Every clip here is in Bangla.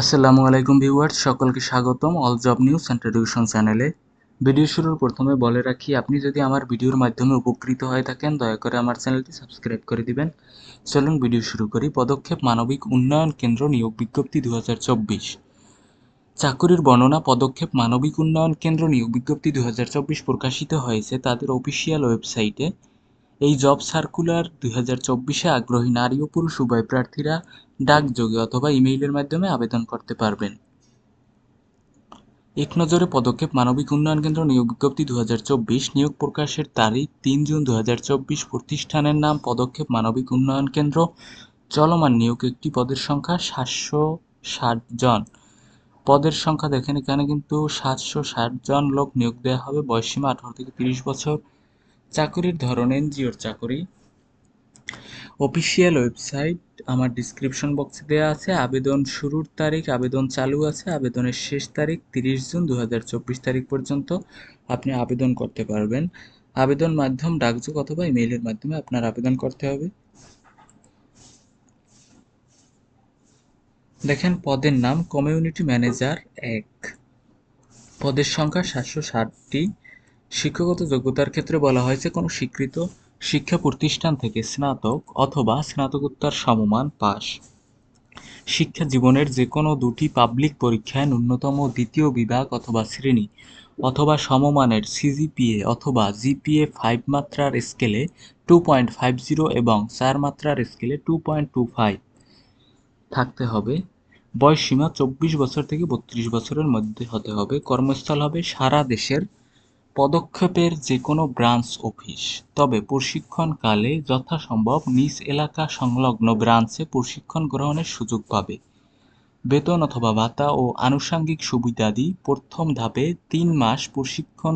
আসসালামু আলাইকুম ভিউয়ার্স, সকলকে স্বাগতম all job news and education চ্যানেলে ভিডিও শুরুর প্রথমে বলে রাখি, আপনি যদি আমার ভিডিওর মাধ্যমে উপকৃত হয়ে থাকেন, দয়া করে আমার চ্যানেলটি সাবস্ক্রাইব করে দিবেন। চলুন ভিডিও শুরু করি। পদক্ষেপ মানবিক উন্নয়ন কেন্দ্র নিয়োগ বিজ্ঞপ্তি দু চাকুরির বর্ণনা, পদক্ষেপ মানবিক উন্নয়ন কেন্দ্র নিয়োগ বিজ্ঞপ্তি দু হাজার চব্বিশ প্রকাশিত হয়েছে তাদের অফিসিয়াল ওয়েবসাইটে এই জব সার্কুলার দুই হাজার চব্বিশে আগ্রহী নারী ও পুরুষ উভয় প্রার্থীরা ডাকযোগে অথবা ইমেইলের মাধ্যমে আবেদন করতে পারবেন। এক নজরে পদক্ষেপ মানবিক উন্নয়ন কেন্দ্র নিয়োগ বিজ্ঞপ্তি দু নিয়োগ প্রকাশের তারিখ তিন জুন দু প্রতিষ্ঠানের নাম। পদক্ষেপ মানবিক উন্নয়ন কেন্দ্র চলমান নিয়োগ একটি পদের সংখ্যা সাতশো ষাট জন। পদের সংখ্যা দেখেন এখানে কিন্তু সাতশো ষাট জন লোক নিয়োগ দেওয়া হবে। বয়সীমা আঠারো থেকে তিরিশ বছর। চাকরির ধরন, এনজিওর চাকরি। অফিসিয়াল ওয়েবসাইট আমার ডিসক্রিপশন বক্সে দেওয়া আছে। আবেদন শুরুর তারিখ, আবেদন চালু আছে। আবেদনের শেষ তারিখ তিরিশ জুন দু হাজার চব্বিশ তারিখ পর্যন্ত আপনি আবেদন করতে পারবেন। আবেদন মাধ্যম ডাকযোগ অথবা ইমেইলের মাধ্যমে আপনার আবেদন করতে হবে। দেখেন, পদের নাম কমিউনিটি ম্যানেজার এক। পদের সংখ্যা সাতশো ষাটটি। শিক্ষাগত যোগ্যতার ক্ষেত্রে বলা হয়েছে কোনো স্বীকৃত শিক্ষা প্রতিষ্ঠান থেকে স্নাতক অথবা স্নাতকোত্তর সমমান পাস। শিক্ষা জীবনের যে কোনো দুটি পাবলিক পরীক্ষায় ন্যূনতম দ্বিতীয় বিভাগ অথবা শ্রেণি অথবা সমমানের সিজিপিএ অথবা জিপিএ ফাইভ মাত্রার স্কেলে টু পয়েন্ট ফাইভ জিরো এবং চার মাত্রার স্কেলে টু পয়েন্ট টু ফাইভ থাকতে হবে। বয়স সীমা চব্বিশ বছর থেকে বত্রিশ বছরের মধ্যে হতে হবে। কর্মস্থল হবে সারা দেশের পদক্ষেপের যে কোনো ব্রাঞ্চ অফিস, তবে প্রশিক্ষণকালে যথাসম্ভব নিজ এলাকা সংলগ্ন ব্রাঞ্চে প্রশিক্ষণ গ্রহণের সুযোগ পাবে। বেতন অথবা ভাতা ও আনুষঙ্গিক সুবিধাদি প্রথম ধাপে তিন মাস প্রশিক্ষণ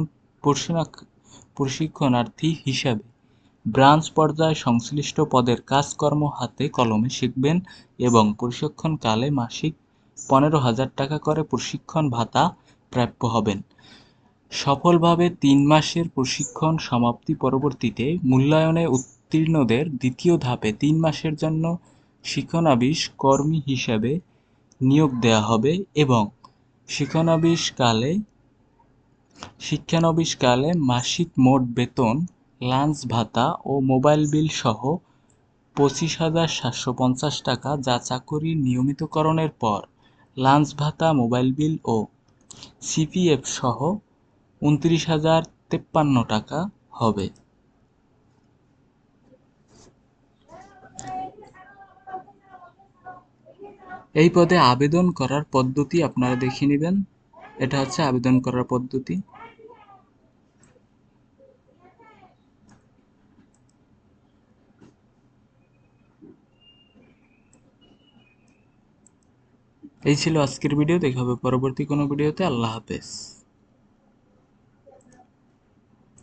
প্রশিক্ষণার্থী হিসাবে ব্রাঞ্চ পর্যায়ে সংশ্লিষ্ট পদের কাজকর্ম হাতে কলমে শিখবেন এবং প্রশিক্ষণকালে মাসিক পনেরো হাজার টাকা করে প্রশিক্ষণ ভাতা প্রাপ্য হবেন। সফলভাবে তিন মাসের প্রশিক্ষণ সমাপ্তি পরবর্তীতে মূল্যায়নে উত্তীর্ণদের দ্বিতীয় ধাপে তিন মাসের জন্য শিক্ষানবিশ কর্মী হিসেবে নিয়োগ দেওয়া হবে এবং শিক্ষানবিশকালে শিক্ষানবিশকালে মাসিক মোট বেতন, লাঞ্চ ভাতা ও মোবাইল বিল সহ পঁচিশ হাজার সাতশো পঞ্চাশ টাকা যা চাকরির নিয়মিতকরণের পর, লাঞ্চ ভাতা, মোবাইল বিল ও সিপিএফ সহ উনত্রিশ হাজার তেপ্পান্ন টাকা হবে। এই পদে আবেদন করার পদ্ধতি আপনারা দেখে নেবেন। এটা হচ্ছে আবেদন করার পদ্ধতি। এই ছিল আজকের ভিডিও। দেখা হবে পরবর্তী কোনো ভিডিওতে। আল্লাহ হাফেজ।